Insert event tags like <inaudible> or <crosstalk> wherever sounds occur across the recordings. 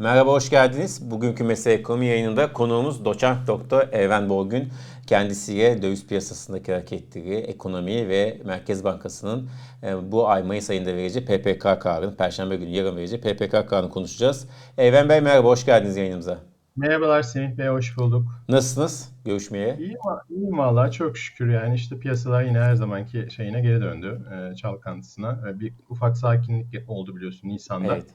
Merhaba, hoş geldiniz. Bugünkü Mesele Ekonomi yayınında konuğumuz doçent doktor Evren Borgün. Kendisiyle döviz piyasasındaki hareketleri, ekonomi ve Merkez Bankası'nın e, bu ay Mayıs ayında vereceği PPK kararını, Perşembe günü yarın vereceği PPK kararını konuşacağız. Evren Bey merhaba, hoş geldiniz yayınımıza. Merhabalar Semih Bey, hoş bulduk. Nasılsınız görüşmeye? İyiyim, iyiyim valla çok şükür yani işte piyasalar yine her zamanki şeyine geri döndü, e, çalkantısına. E, bir ufak sakinlik oldu biliyorsun Nisan'da. Evet.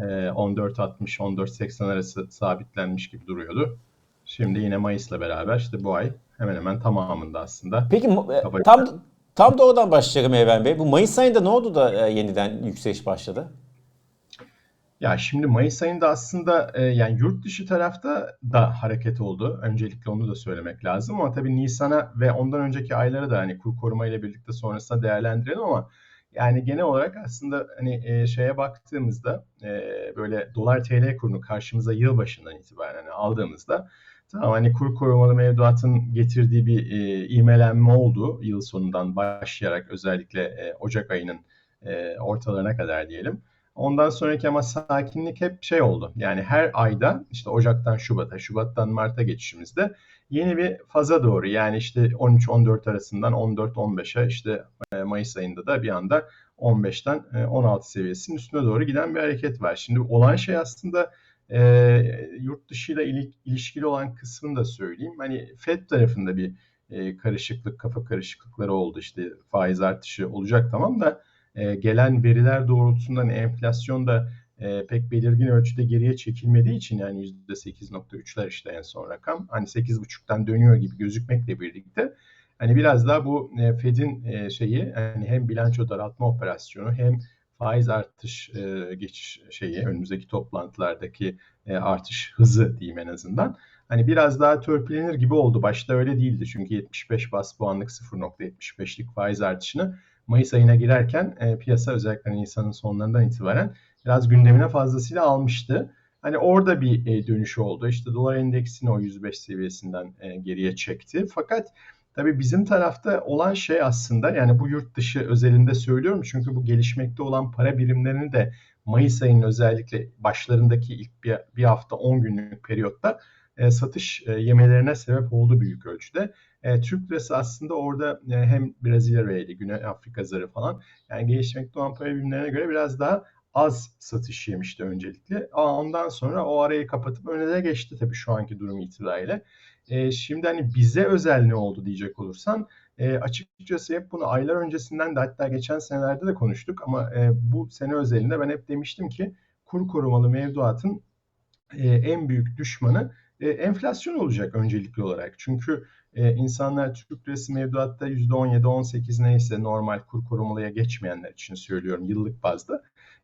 E, 14.60-14.80 arası sabitlenmiş gibi duruyordu. Şimdi yine Mayıs'la beraber işte bu ay hemen hemen tamamında aslında. Peki e, Kabaca. tam tam da oradan başlayalım Evren Bey. Bu Mayıs ayında ne oldu da e, yeniden yükseliş başladı? Ya şimdi Mayıs ayında aslında e, yani yurt dışı tarafta da hareket oldu. Öncelikle onu da söylemek lazım ama tabii Nisan'a ve ondan önceki aylara da hani kur koruma ile birlikte sonrasında değerlendirelim ama yani genel olarak aslında hani e, şeye baktığımızda e, böyle dolar TL kurunu karşımıza yılbaşından itibaren hani aldığımızda tamam hani kur korumalı mevduatın getirdiği bir e, ivmelenme oldu yıl sonundan başlayarak özellikle e, Ocak ayının e, ortalarına kadar diyelim. Ondan sonraki ama sakinlik hep şey oldu. Yani her ayda işte Ocak'tan Şubat'a, Şubat'tan Mart'a geçişimizde yeni bir faza doğru yani işte 13-14 arasından 14-15'e işte e, Mayıs ayında da bir anda 15'ten 16 seviyesinin üstüne doğru giden bir hareket var. Şimdi olan şey aslında e, yurt dışıyla ilişkili olan kısmını da söyleyeyim. Hani FED tarafında bir e, karışıklık, kafa karışıklıkları oldu. İşte faiz artışı olacak tamam da e, gelen veriler doğrultusunda hani enflasyon da e, pek belirgin ölçüde geriye çekilmediği için yani %8.3'ler işte en son rakam hani 8.5'tan dönüyor gibi gözükmekle birlikte hani biraz daha bu e, Fed'in e, şeyi hani hem bilanço daraltma operasyonu hem faiz artış e, geçiş şeyi önümüzdeki toplantılardaki e, artış hızı diyeyim en azından. Hani biraz daha törpülenir gibi oldu. Başta öyle değildi çünkü 75 bas puanlık 0.75'lik faiz artışını Mayıs ayına girerken e, piyasa özellikle Nisan'ın sonlarından itibaren biraz gündemine fazlasıyla almıştı. Hani orada bir e, dönüş oldu. İşte dolar endeksini o 105 seviyesinden e, geriye çekti. Fakat tabii bizim tarafta olan şey aslında yani bu yurt dışı özelinde söylüyorum çünkü bu gelişmekte olan para birimlerini de Mayıs ayının özellikle başlarındaki ilk bir, bir hafta 10 günlük periyotta e, satış e, yemelerine sebep oldu büyük ölçüde. E, Türk lirası aslında orada e, hem Brezilya reali, Güney Afrika zarı falan yani gelişmekte olan para birimlerine göre biraz daha az satış yemişti öncelikle. Ama ondan sonra o arayı kapatıp öne de geçti tabii şu anki durum itibariyle. E, şimdi hani bize özel ne oldu diyecek olursan e, açıkçası hep bunu aylar öncesinden de hatta geçen senelerde de konuştuk ama e, bu sene özelinde ben hep demiştim ki kur korumalı mevduatın e, en büyük düşmanı e, enflasyon olacak öncelikli olarak. Çünkü e, insanlar Türk lirası mevduatta %17-18 neyse normal kur korumalıya geçmeyenler için söylüyorum yıllık bazda.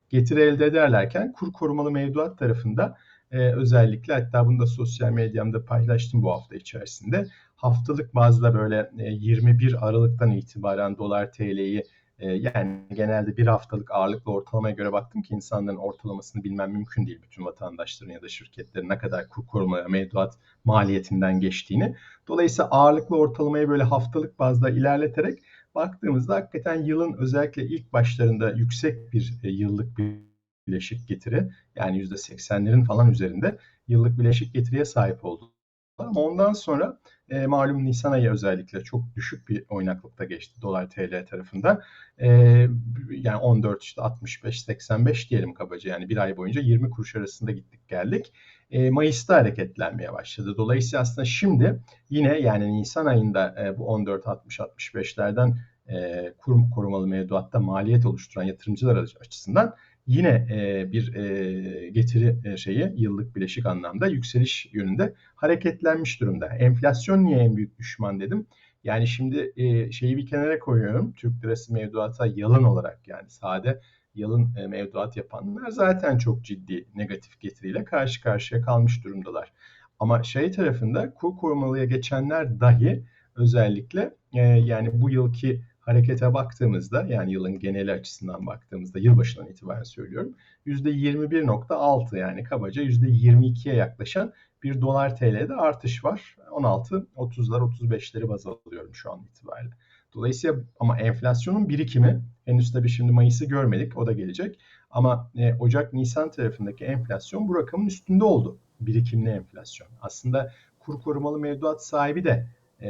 Getiri elde ederlerken kur korumalı mevduat tarafında e, özellikle hatta bunu da sosyal medyamda paylaştım bu hafta içerisinde. Haftalık bazda böyle e, 21 Aralık'tan itibaren dolar TL'yi ee, yani genelde bir haftalık ağırlıklı ortalamaya göre baktım ki insanların ortalamasını bilmem mümkün değil. Bütün vatandaşların ya da şirketlerin ne kadar kur koruma mevduat maliyetinden geçtiğini. Dolayısıyla ağırlıklı ortalamayı böyle haftalık bazda ilerleterek baktığımızda hakikaten yılın özellikle ilk başlarında yüksek bir e, yıllık bir bileşik getiri yani %80'lerin falan üzerinde yıllık bileşik getiriye sahip oldu. Ama ondan sonra e, malum Nisan ayı özellikle çok düşük bir oynaklıkta geçti dolar TL tarafında. E, yani 14 işte 65 85 diyelim kabaca yani bir ay boyunca 20 kuruş arasında gittik geldik. E, Mayıs'ta hareketlenmeye başladı. Dolayısıyla aslında şimdi yine yani Nisan ayında e, bu 14 60 65'lerden e, kur, korumalı mevduatta maliyet oluşturan yatırımcılar açısından yine e, bir e, getiri e, şeyi yıllık bileşik anlamda yükseliş yönünde hareketlenmiş durumda. Enflasyon niye en büyük düşman dedim. Yani şimdi e, şeyi bir kenara koyuyorum. Türk lirası mevduata yalın olarak yani sade yalın e, mevduat yapanlar zaten çok ciddi negatif getiriyle karşı karşıya kalmış durumdalar. Ama şey tarafında kur korumalıya geçenler dahi özellikle e, yani bu yılki harekete baktığımızda yani yılın geneli açısından baktığımızda yılbaşından itibaren söylüyorum %21.6 yani kabaca %22'ye yaklaşan bir dolar TL'de artış var. 16, 30'lar 35'leri baz alıyorum şu an itibariyle. Dolayısıyla ama enflasyonun birikimi henüz tabii şimdi Mayıs'ı görmedik o da gelecek. Ama e, Ocak-Nisan tarafındaki enflasyon bu rakamın üstünde oldu. Birikimli enflasyon. Aslında kur korumalı mevduat sahibi de e,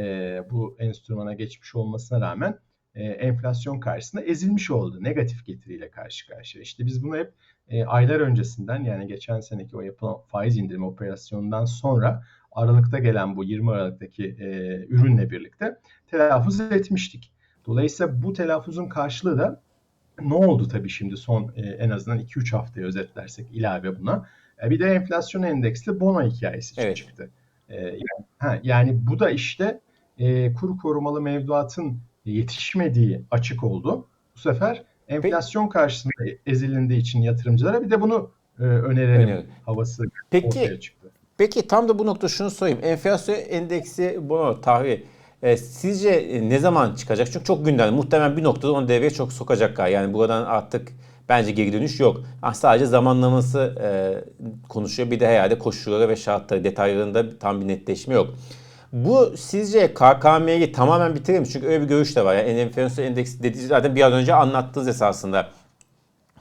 bu enstrümana geçmiş olmasına rağmen e, enflasyon karşısında ezilmiş oldu. Negatif getiriyle karşı karşıya. İşte biz bunu hep e, aylar öncesinden yani geçen seneki o yapılan faiz indirme operasyonundan sonra Aralık'ta gelen bu 20 Aralık'taki e, ürünle birlikte telaffuz etmiştik. Dolayısıyla bu telaffuzun karşılığı da ne oldu tabii şimdi son e, en azından 2-3 haftayı özetlersek ilave buna. E, bir de enflasyon endeksli bono hikayesi evet. çıktı. E, yani, ha, yani bu da işte e, kur korumalı mevduatın yetişmediği açık oldu. Bu sefer enflasyon karşısında ezilindiği için yatırımcılara bir de bunu e, önerelim Önerim. havası Peki, ortaya çıktı. Peki tam da bu nokta şunu sorayım. Enflasyon endeksi bono tahvil e, sizce ne zaman çıkacak? Çünkü çok gündem. Muhtemelen bir noktada onu devreye çok sokacak galiba. Yani buradan artık bence geri dönüş yok. Ah, sadece zamanlaması e, konuşuyor. Bir de herhalde koşulları ve şartları detaylarında tam bir netleşme yok. Bu sizce KKM'yi tamamen bitirir mi? Çünkü öyle bir görüş de var. Yani enflasyon endeksi dediğiniz zaten biraz önce anlattığınız esasında.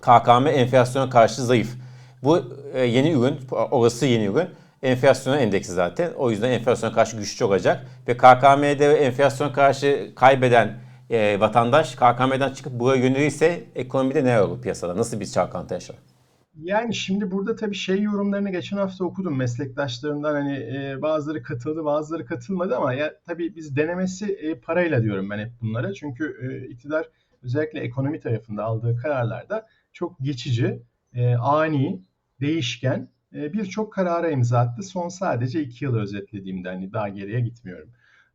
KKM enflasyona karşı zayıf. Bu e, yeni ürün, orası yeni ürün. Enflasyona endeksi zaten. O yüzden enflasyona karşı güçlü olacak. Ve KKM'de enflasyon karşı kaybeden e, vatandaş KKM'den çıkıp buraya yönelirse ekonomide ne olur piyasada? Nasıl bir çalkantı yaşar? Yani şimdi burada tabii şey yorumlarını geçen hafta okudum meslektaşlarımdan hani e, bazıları katıldı bazıları katılmadı ama ya tabii biz denemesi e, parayla diyorum ben hep bunlara. Çünkü e, iktidar özellikle ekonomi tarafında aldığı kararlarda çok geçici, e, ani, değişken e, birçok karara imza attı. Son sadece iki yıl özetlediğimde hani daha geriye gitmiyorum.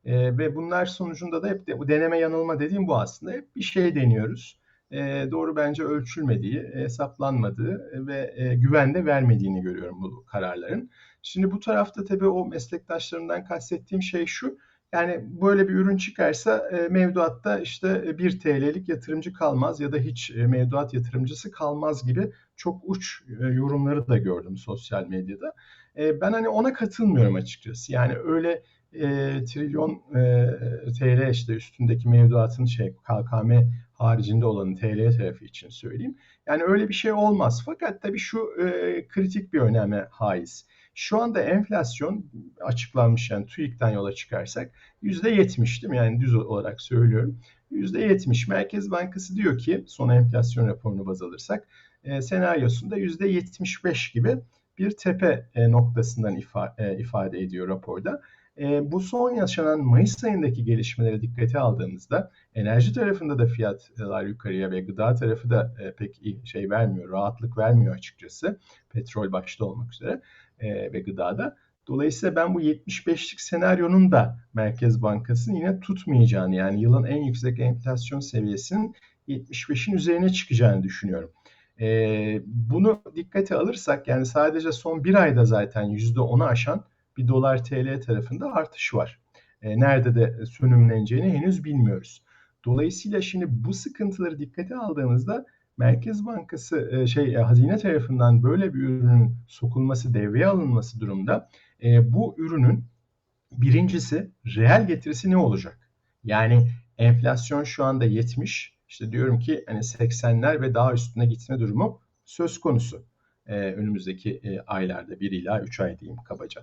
E, ve bunlar sonucunda da hep de, bu deneme yanılma dediğim bu aslında. Hep bir şey deniyoruz e, doğru bence ölçülmediği, hesaplanmadığı ve e, güvende vermediğini görüyorum bu kararların. Şimdi bu tarafta tabii o meslektaşlarımdan kastettiğim şey şu. Yani böyle bir ürün çıkarsa e, mevduatta işte 1 TL'lik yatırımcı kalmaz ya da hiç e, mevduat yatırımcısı kalmaz gibi çok uç e, yorumları da gördüm sosyal medyada. E, ben hani ona katılmıyorum açıkçası. Yani öyle e, trilyon e, TL işte üstündeki mevduatın şey KKM haricinde olanın TL tarafı için söyleyeyim. Yani öyle bir şey olmaz. Fakat tabii şu e, kritik bir öneme haiz. Şu anda enflasyon açıklanmış yani TÜİK'ten yola çıkarsak %70 değil mi? Yani düz olarak söylüyorum. %70 Merkez Bankası diyor ki son enflasyon raporunu baz alırsak e, senaryosunda %75 gibi bir tepe e, noktasından ifa, e, ifade ediyor raporda. E, bu son yaşanan Mayıs ayındaki gelişmeleri dikkate aldığımızda enerji tarafında da fiyatlar yukarıya ve gıda tarafı da e, pek şey vermiyor, rahatlık vermiyor açıkçası. Petrol başta olmak üzere e, ve gıdada. Dolayısıyla ben bu 75'lik senaryonun da Merkez Bankası'nın yine tutmayacağını yani yılın en yüksek enflasyon seviyesinin 75'in üzerine çıkacağını düşünüyorum. Ee, bunu dikkate alırsak yani sadece son bir ayda zaten %10'u aşan bir dolar TL tarafında artış var. E, nerede de sönümleneceğini henüz bilmiyoruz. Dolayısıyla şimdi bu sıkıntıları dikkate aldığımızda Merkez Bankası e, şey e, hazine tarafından böyle bir ürünün sokulması, devreye alınması durumda e, bu ürünün birincisi reel getirisi ne olacak? Yani enflasyon şu anda 70. İşte diyorum ki hani 80'ler ve daha üstüne gitme durumu söz konusu. E, önümüzdeki e, aylarda 1 ila 3 ay diyeyim kabaca.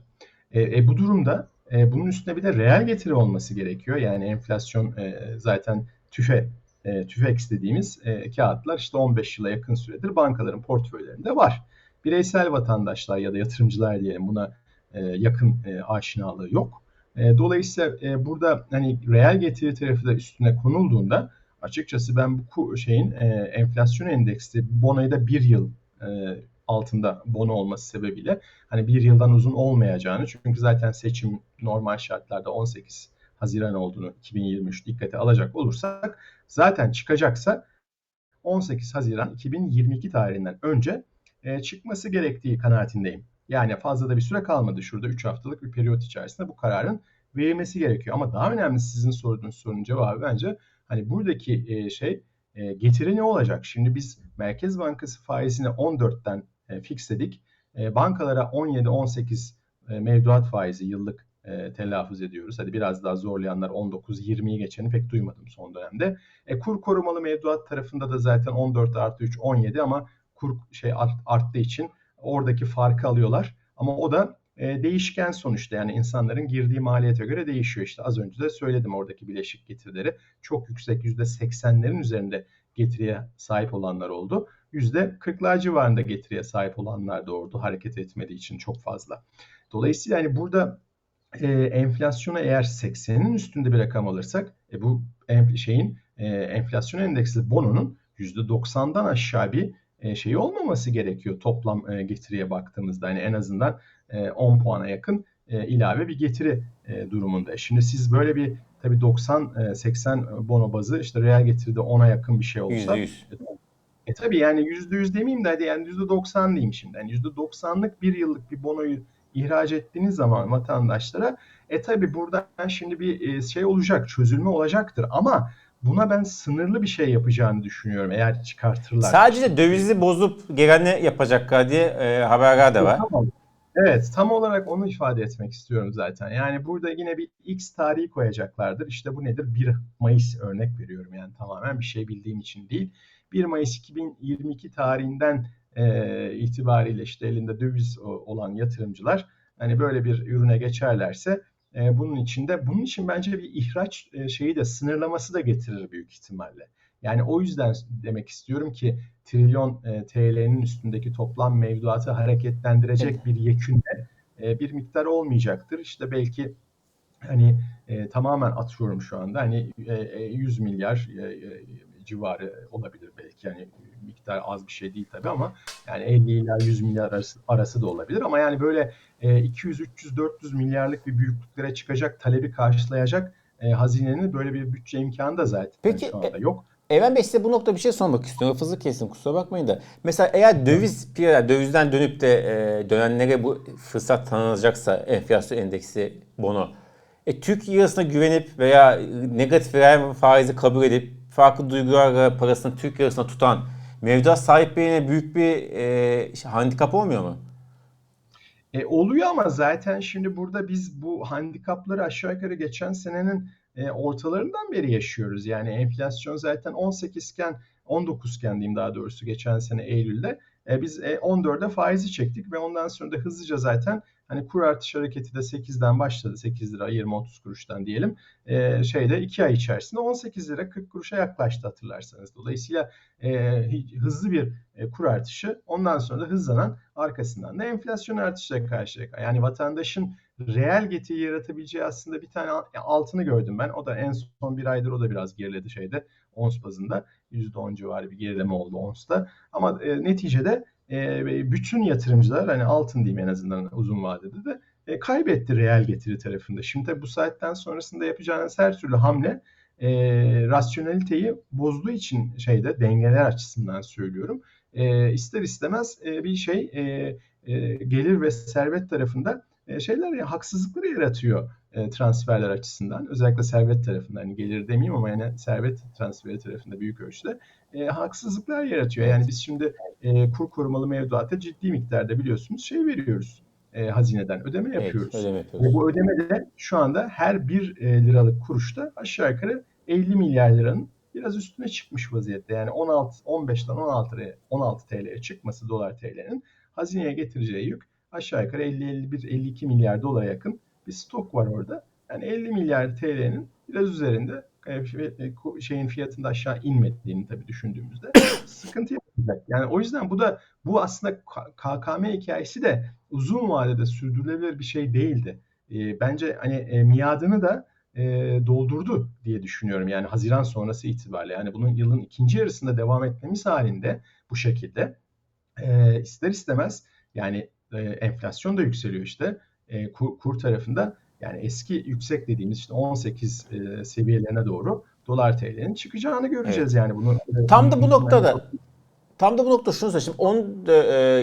E, e, bu durumda e, bunun üstüne bir de reel getiri olması gerekiyor. Yani enflasyon e, zaten tüfe e, TÜFEX dediğimiz e, kağıtlar işte 15 yıla yakın süredir bankaların portföylerinde var. Bireysel vatandaşlar ya da yatırımcılar diyelim buna e, yakın e, aşinalığı yok. E, dolayısıyla e, burada hani reel getiri tarafı da üstüne konulduğunda açıkçası ben bu şeyin e, enflasyon endeksi bonoyu da bir yıl e, altında bono olması sebebiyle hani bir yıldan uzun olmayacağını çünkü zaten seçim normal şartlarda 18 Haziran olduğunu 2023 dikkate alacak olursak zaten çıkacaksa 18 Haziran 2022 tarihinden önce e, çıkması gerektiği kanaatindeyim. Yani fazla da bir süre kalmadı şurada 3 haftalık bir periyot içerisinde bu kararın verilmesi gerekiyor. Ama daha önemli sizin sorduğunuz sorunun cevabı bence hani buradaki e, şey e, getiri ne olacak? Şimdi biz Merkez Bankası faizini 14'ten e, fixledik. E, bankalara 17-18 e, mevduat faizi yıllık e, telaffuz ediyoruz. Hadi biraz daha zorlayanlar 19-20'yi geçeni pek duymadım son dönemde. E, kur korumalı mevduat tarafında da zaten 14 artı 3 17 ama kur şey art, arttığı için oradaki farkı alıyorlar. Ama o da e, değişken sonuçta yani insanların girdiği maliyete göre değişiyor. İşte az önce de söyledim oradaki bileşik getirileri çok yüksek %80'lerin üzerinde getiriye sahip olanlar oldu. %40'lar civarında getiriye sahip olanlar oldu hareket etmediği için çok fazla. Dolayısıyla yani burada e, enflasyona eğer 80'in üstünde bir rakam alırsak e, bu enf- şeyin e, enflasyon endeksli bononun %90'dan aşağı bir e, şeyi olmaması gerekiyor toplam e, getiriye baktığımızda. Yani en azından e, 10 puana yakın e, ilave bir getiri e, durumunda. Şimdi siz böyle bir tabii 90 e, 80 bono bazı işte reel getiride 10'a yakın bir şey olsa %100. E tabii yani %100 demeyeyim de hadi yani %90 diyeyim şimdi. Yani %90'lık bir yıllık bir bonoyu ihraç ettiğiniz zaman vatandaşlara e tabii buradan şimdi bir e, şey olacak, çözülme olacaktır ama buna ben sınırlı bir şey yapacağını düşünüyorum eğer çıkartırlar. Sadece dövizi bozup gelen ne yapacaklar diye e, haberler de var. Tamam. Evet, tam olarak onu ifade etmek istiyorum zaten. Yani burada yine bir X tarihi koyacaklardır. İşte bu nedir? 1 Mayıs örnek veriyorum yani tamamen bir şey bildiğim için değil. 1 Mayıs 2022 tarihinden e, itibariyle işte elinde döviz o- olan yatırımcılar hani böyle bir ürüne geçerlerse e, bunun içinde bunun için bence bir ihraç e, şeyi de sınırlaması da getirir büyük ihtimalle. Yani o yüzden demek istiyorum ki trilyon e, TL'nin üstündeki toplam mevduatı hareketlendirecek Evet. bir yekünde e, bir miktar olmayacaktır. İşte belki hani e, tamamen atıyorum şu anda hani e, e, 100 milyar e, e, civarı olabilir belki yani miktar az bir şey değil tabii ama yani 50 ila 100 milyar arası, arası da olabilir ama yani böyle e, 200 300 400 milyarlık bir büyüklüklere çıkacak talebi karşılayacak e, hazinenin böyle bir bütçe imkanı da zaten Peki, şu anda yok. Evren Bey size bu nokta bir şey sormak istiyorum. Hızlı kesin kusura bakmayın da. Mesela eğer döviz piyasalar dövizden dönüp de e, dönenlere bu fırsat tanınacaksa enflasyon endeksi bono. E, Türk lirasına güvenip veya negatif reel faizi kabul edip farklı duygularla parasını Türk lirasına tutan mevduat sahiplerine büyük bir e, handikap olmuyor mu? E, oluyor ama zaten şimdi burada biz bu handikapları aşağı yukarı geçen senenin e, ortalarından beri yaşıyoruz. Yani enflasyon zaten 18 iken 19 iken diyeyim daha doğrusu geçen sene Eylül'de e, biz e, 14'e faizi çektik ve ondan sonra da hızlıca zaten hani kur artış hareketi de 8'den başladı. 8 lira 20-30 kuruştan diyelim. E, şeyde 2 ay içerisinde 18 lira 40 kuruşa yaklaştı hatırlarsanız. Dolayısıyla e, hızlı bir e, kur artışı ondan sonra da hızlanan arkasından da enflasyon artışıyla karşıya. Yani vatandaşın reel getiri yaratabileceği aslında bir tane al- altını gördüm ben. O da en son bir aydır o da biraz geriledi şeyde ons bazında. %10 civarı bir gerileme oldu onsta. Ama e, neticede e, bütün yatırımcılar hani altın diyeyim en azından uzun vadede de e, kaybetti reel getiri tarafında. Şimdi bu saatten sonrasında yapacağınız her türlü hamle e, rasyoneliteyi bozduğu için şeyde dengeler açısından söylüyorum. E, ister istemez e, bir şey e, e, gelir ve servet tarafında e, şeyler ya haksızlıkları yaratıyor e, transferler açısından. Özellikle servet tarafında hani gelir demeyeyim ama yani servet transferi tarafında büyük ölçüde e, haksızlıklar yaratıyor. Yani biz şimdi e, kur korumalı mevduata ciddi miktarda biliyorsunuz şey veriyoruz. E, hazineden ödeme yapıyoruz. Evet, ödeme Ve yapıyoruz. bu ödeme de şu anda her 1 liralık kuruşta aşağı yukarı 50 milyar liranın biraz üstüne çıkmış vaziyette. Yani 16 15'ten 16 liraya 16 TL'ye çıkması dolar TL'nin hazineye getireceği yük aşağı yukarı 50 51 52 milyar dolara yakın bir stok var orada. Yani 50 milyar TL'nin biraz üzerinde e, e, şeyin fiyatında aşağı inmediğini tabii düşündüğümüzde <coughs> sıkıntı. Yani o yüzden bu da bu aslında KKM hikayesi de uzun vadede sürdürülebilir bir şey değildi. E, bence hani e, miadını da e, doldurdu diye düşünüyorum. Yani Haziran sonrası itibariyle. Yani bunun yılın ikinci yarısında devam etmemiz halinde bu şekilde e, ister istemez yani e, enflasyon da yükseliyor işte E, kur, kur tarafında yani eski yüksek dediğimiz işte 18 e, seviyelerine doğru dolar TL'nin çıkacağını göreceğiz yani bunu. e, Tam da bu noktada Tam da bu nokta şunu söyleyeyim. 10 e,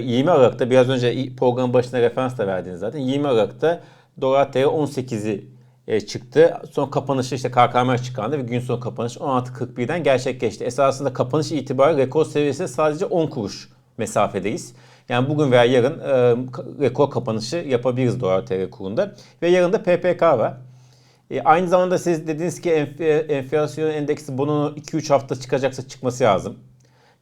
20 Aralık'ta biraz önce programın başına referans da verdiniz zaten. 20 Aralık'ta dolar TL 18'i e, çıktı. Son kapanışı işte KKM açıklandı ve gün sonu kapanış 16.41'den gerçekleşti. Esasında kapanış itibariyle rekor seviyesi sadece 10 kuruş mesafedeyiz. Yani bugün veya yarın e, rekor kapanışı yapabiliriz dolar TL kurunda. Ve yarın da PPK var. E, aynı zamanda siz dediniz ki enflasyon endeksi bunun 2-3 hafta çıkacaksa çıkması lazım.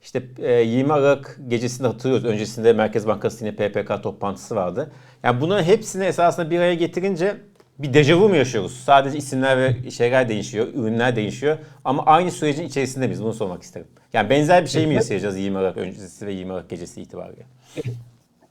İşte e, 20 Aralık gecesinde hatırlıyoruz. Öncesinde Merkez Bankası yine PPK toplantısı vardı. Yani bunların hepsini esasında bir araya getirince bir dejavu mu yaşıyoruz? Sadece isimler ve şeyler değişiyor, ürünler değişiyor. Ama aynı sürecin içerisinde miyiz? Bunu sormak isterim. Yani benzer bir şey mi yaşayacağız 20 Aralık öncesi ve 20 Aralık gecesi itibariyle?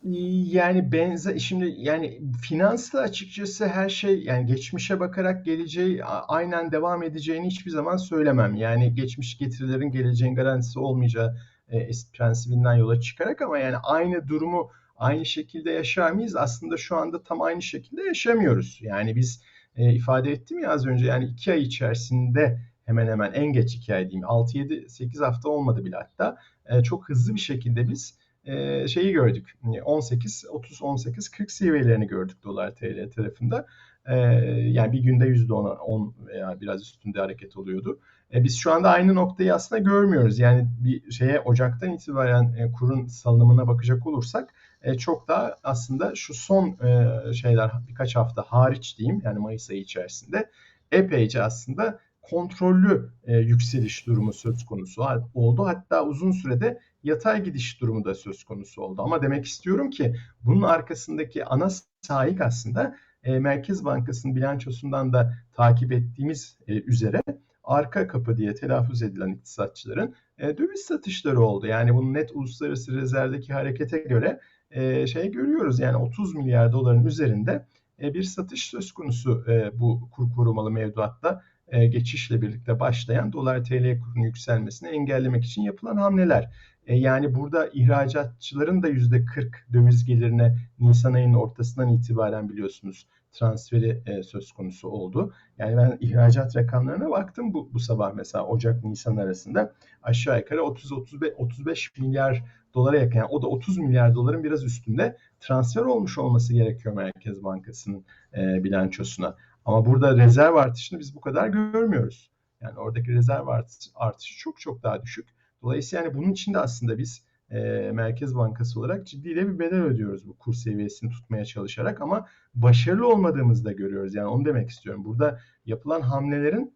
Yani benzer şimdi yani finansla açıkçası her şey yani geçmişe bakarak geleceği aynen devam edeceğini hiçbir zaman söylemem. Yani geçmiş getirilerin geleceğin garantisi olmayacağı e, prensibinden yola çıkarak ama yani aynı durumu aynı şekilde yaşar mıyız? Aslında şu anda tam aynı şekilde yaşamıyoruz. Yani biz e, ifade ettim ya az önce yani iki ay içerisinde hemen hemen en geç iki ay diyeyim 6-7-8 hafta olmadı bile hatta e, çok hızlı bir şekilde biz e, şeyi gördük 18 30 18 40 seviyelerini gördük dolar TL tarafında. E, yani bir günde %10 10 veya biraz üstünde hareket oluyordu. E, biz şu anda aynı noktayı aslında görmüyoruz. Yani bir şeye Ocak'tan itibaren e, kurun salınımına bakacak olursak e, çok daha aslında şu son e, şeyler birkaç hafta hariç diyeyim yani Mayıs ayı içerisinde epeyce aslında kontrollü e, yükseliş durumu söz konusu oldu. Hatta uzun sürede yatay gidiş durumu da söz konusu oldu. Ama demek istiyorum ki bunun arkasındaki ana sahip aslında e, Merkez Bankası'nın bilançosundan da takip ettiğimiz e, üzere arka kapı diye telaffuz edilen iktisatçıların e, döviz satışları oldu. Yani bunun net uluslararası rezervdeki harekete göre e, şey görüyoruz. Yani 30 milyar doların üzerinde e, bir satış söz konusu e, bu kur korumalı mevduatta e, geçişle birlikte başlayan dolar TL kurunun yükselmesini engellemek için yapılan hamleler. E, yani burada ihracatçıların da %40 döviz gelirine Nisan ayının ortasından itibaren biliyorsunuz transferi e, söz konusu oldu. Yani ben ihracat rakamlarına baktım bu, bu sabah mesela Ocak-Nisan arasında aşağı yukarı 30-35 milyar dolara yakın. Yani o da 30 milyar doların biraz üstünde transfer olmuş olması gerekiyor Merkez Bankası'nın bilançosuna. Ama burada rezerv artışını biz bu kadar görmüyoruz. Yani oradaki rezerv artışı çok çok daha düşük. Dolayısıyla yani bunun için de aslında biz e, Merkez Bankası olarak ciddi bir bedel ödüyoruz bu kur seviyesini tutmaya çalışarak ama başarılı olmadığımızı da görüyoruz. Yani onu demek istiyorum. Burada yapılan hamlelerin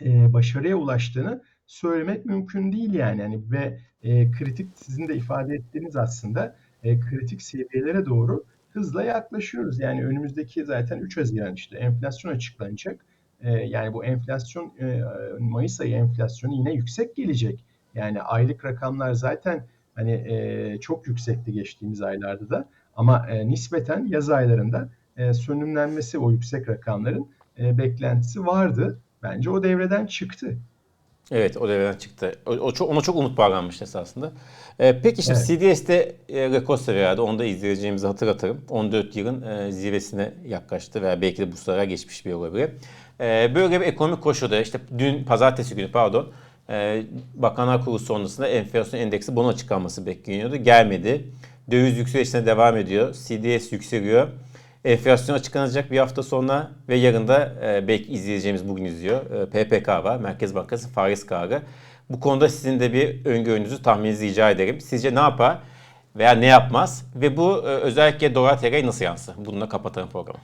e, başarıya ulaştığını söylemek mümkün değil yani. yani ve e, kritik sizin de ifade ettiğiniz aslında e, kritik seviyelere doğru hızla yaklaşıyoruz. Yani önümüzdeki zaten 3 Haziran işte enflasyon açıklanacak. E, yani bu enflasyon e, Mayıs ayı enflasyonu yine yüksek gelecek. Yani aylık rakamlar zaten hani e, çok yüksekti geçtiğimiz aylarda da ama e, nispeten yaz aylarında e, sönümlenmesi o yüksek rakamların beklentisi vardı. Bence o devreden çıktı. Evet o devreden çıktı. O, o çok, ona çok umut bağlanmış esasında. Ee, peki şimdi evet. CDS'de e, rekor seviyelerde onu da izleyeceğimizi hatırlatırım. 14 yılın e, zirvesine yaklaştı veya belki de bu sıra geçmiş bir olabilir. E, böyle bir ekonomik koşulda işte dün pazartesi günü pardon e, Bakanlar Kurulu sonrasında enflasyon endeksi bunu açıklanması bekleniyordu. Gelmedi. Döviz yükselişine devam ediyor. CDS yükseliyor. Enflasyon açıklanacak bir hafta sonra ve yarın da e, belki izleyeceğimiz bugün izliyor. E, PPK var. Merkez Bankası faiz kararı. Bu konuda sizin de bir öngörünüzü tahmininizi rica ederim. Sizce ne yapar veya ne yapmaz ve bu e, özellikle dolar TL'ye nasıl yansır? Bununla kapatalım programı.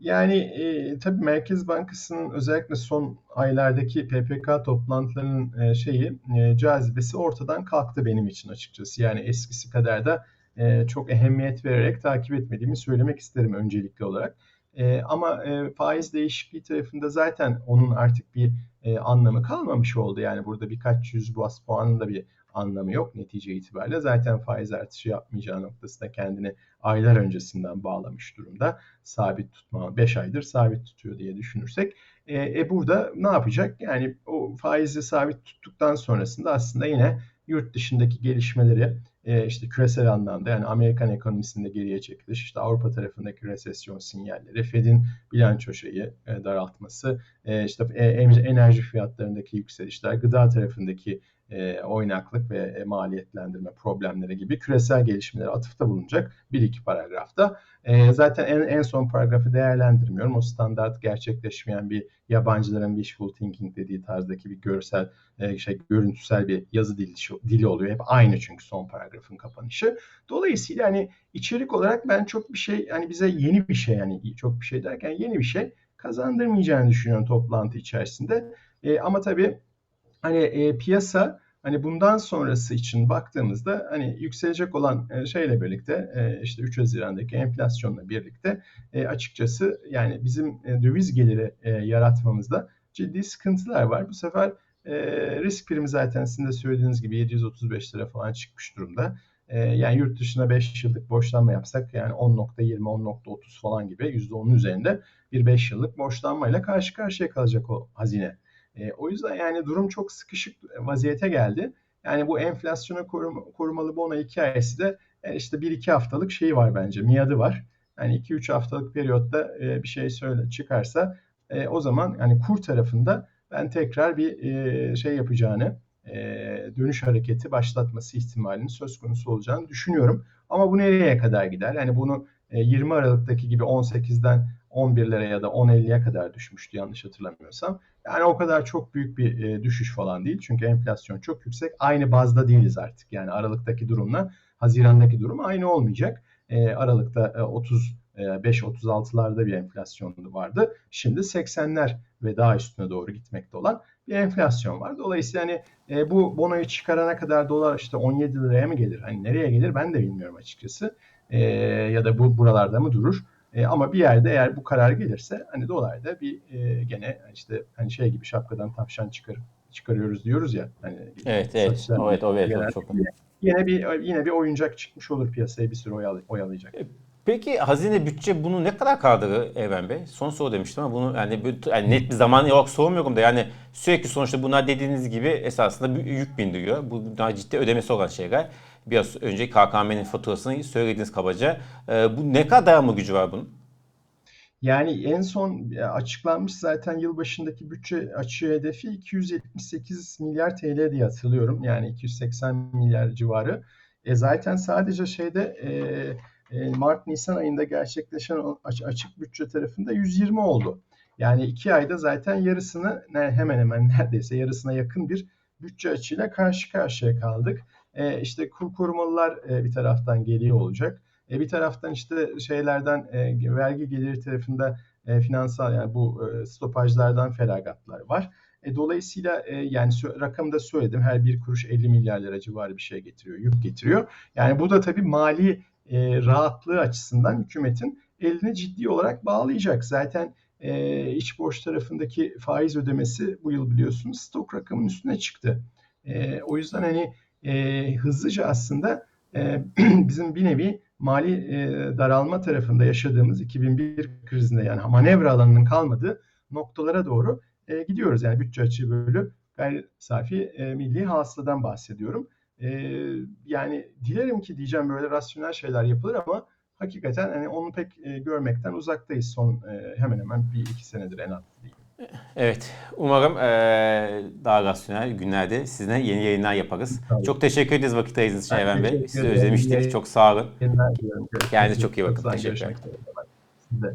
Yani e, tabii Merkez Bankası'nın özellikle son aylardaki PPK toplantılarının e, şeyi e, cazibesi ortadan kalktı benim için açıkçası. Yani eskisi kadar da e, çok ehemmiyet vererek takip etmediğimi söylemek isterim öncelikli olarak. E, ama e, faiz değişikliği tarafında zaten onun artık bir anlamı kalmamış oldu. Yani burada birkaç yüz bas puanın da bir anlamı yok netice itibariyle. Zaten faiz artışı yapmayacağı noktasında kendini aylar öncesinden bağlamış durumda. Sabit tutma 5 aydır sabit tutuyor diye düşünürsek. E, e burada ne yapacak? Yani o faizi sabit tuttuktan sonrasında aslında yine yurt dışındaki gelişmeleri e, işte küresel anlamda yani Amerikan ekonomisinde geriye çekiliş, işte Avrupa tarafındaki resesyon sinyalleri, Fed'in bilanço şeyi e, daraltması, e, işte e, enerji fiyatlarındaki yükselişler, gıda tarafındaki e, oynaklık ve e, maliyetlendirme problemleri gibi küresel gelişmelere atıfta bulunacak bir iki paragrafta. E, zaten en, en son paragrafı değerlendirmiyorum. O standart gerçekleşmeyen bir yabancıların wishful thinking dediği tarzdaki bir görsel e, şey görüntüsel bir yazı dili, dili oluyor. Hep aynı çünkü son paragrafın kapanışı. Dolayısıyla hani içerik olarak ben çok bir şey hani bize yeni bir şey yani çok bir şey derken yeni bir şey kazandırmayacağını düşünüyorum toplantı içerisinde. E, ama tabii hani e, piyasa hani bundan sonrası için baktığımızda hani yükselecek olan e, şeyle birlikte e, işte 3 Haziran'daki enflasyonla birlikte e, açıkçası yani bizim e, döviz geliri e, yaratmamızda ciddi sıkıntılar var. Bu sefer e, risk primi zaten sizin de söylediğiniz gibi 735 lira falan çıkmış durumda. E, yani yurt dışına 5 yıllık borçlanma yapsak yani 10.20, 10.30 falan gibi %10'un üzerinde bir 5 yıllık borçlanmayla karşı karşıya kalacak o hazine. E, o yüzden yani durum çok sıkışık vaziyete geldi. Yani bu enflasyona korum, korumalı bono hikayesi de e, işte 1-2 haftalık şeyi var bence, miadı var. Yani 2-3 haftalık periyotta e, bir şey söyle çıkarsa e, o zaman yani kur tarafında ben tekrar bir e, şey yapacağını, e, dönüş hareketi başlatması ihtimalinin söz konusu olacağını düşünüyorum. Ama bu nereye kadar gider? Yani bunu e, 20 Aralık'taki gibi 18'den 11'lere ya da 10.50'ye kadar düşmüştü yanlış hatırlamıyorsam. Yani o kadar çok büyük bir e, düşüş falan değil. Çünkü enflasyon çok yüksek. Aynı bazda değiliz artık. Yani Aralık'taki durumla Haziran'daki durum aynı olmayacak. E, Aralık'ta e, 35-36'larda bir enflasyon vardı. Şimdi 80'ler ve daha üstüne doğru gitmekte olan bir enflasyon var. Dolayısıyla hani e, bu bonoyu çıkarana kadar dolar işte 17 liraya mı gelir? Hani nereye gelir ben de bilmiyorum açıkçası. E, ya da bu buralarda mı durur? E, ama bir yerde eğer bu karar gelirse hani dolarda bir e, gene işte hani şey gibi şapkadan tavşan çıkarıp çıkarıyoruz diyoruz ya. Hani evet evet. Evet, o evet, o çok yine bir yine bir oyuncak çıkmış olur piyasaya bir oyal, oyalayacak. Peki hazine bütçe bunu ne kadar kaldırır Evren Bey? Son soru demiştim ama bunu yani, yani net bir zaman yok sormuyorum da yani sürekli sonuçta bunlar dediğiniz gibi esasında bir yük bindiriyor. Bu daha ciddi ödemesi olan şeyler. Biraz önce KKM'nin faturasını söylediğiniz kabaca. Ee, bu ne kadar mı gücü var bunun? Yani en son açıklanmış zaten yılbaşındaki bütçe açığı hedefi 278 milyar TL diye hatırlıyorum. Yani 280 milyar civarı. E zaten sadece şeyde e, Mart-Nisan ayında gerçekleşen açık bütçe tarafında 120 oldu. Yani iki ayda zaten yarısını hemen hemen <laughs> neredeyse yarısına yakın bir bütçe açığıyla karşı karşıya kaldık. E, işte kur korumalılar e, bir taraftan geliyor olacak. E, bir taraftan işte şeylerden e, vergi geliri tarafında e, finansal yani bu e, stopajlardan feragatlar var. E, dolayısıyla e, yani rakamı da söyledim. Her bir kuruş 50 milyar lira civarı bir şey getiriyor, yük getiriyor. Yani bu da tabii mali e, rahatlığı açısından hükümetin elini ciddi olarak bağlayacak. Zaten e, iç borç tarafındaki faiz ödemesi bu yıl biliyorsunuz stok rakamının üstüne çıktı. E, o yüzden hani e, hızlıca aslında e, <clears throat> bizim bir nevi mali e, daralma tarafında yaşadığımız 2001 krizinde yani manevra alanının kalmadığı noktalara doğru e, gidiyoruz. Yani bütçe açığı bölü gayri safi e, milli hasıladan bahsediyorum. E, yani dilerim ki diyeceğim böyle rasyonel şeyler yapılır ama hakikaten hani onu pek e, görmekten uzaktayız son e, hemen hemen bir iki senedir en az diyeyim. Evet. Umarım e, daha rasyonel günlerde sizinle yeni yayınlar yaparız. Tabii. Çok teşekkür ederiz vakit ayırdığınız için Evren Bey. Sizi özlemiştik. Çok sağ olun. Kendinize çok iyi bakın. Teşekkürler. Size.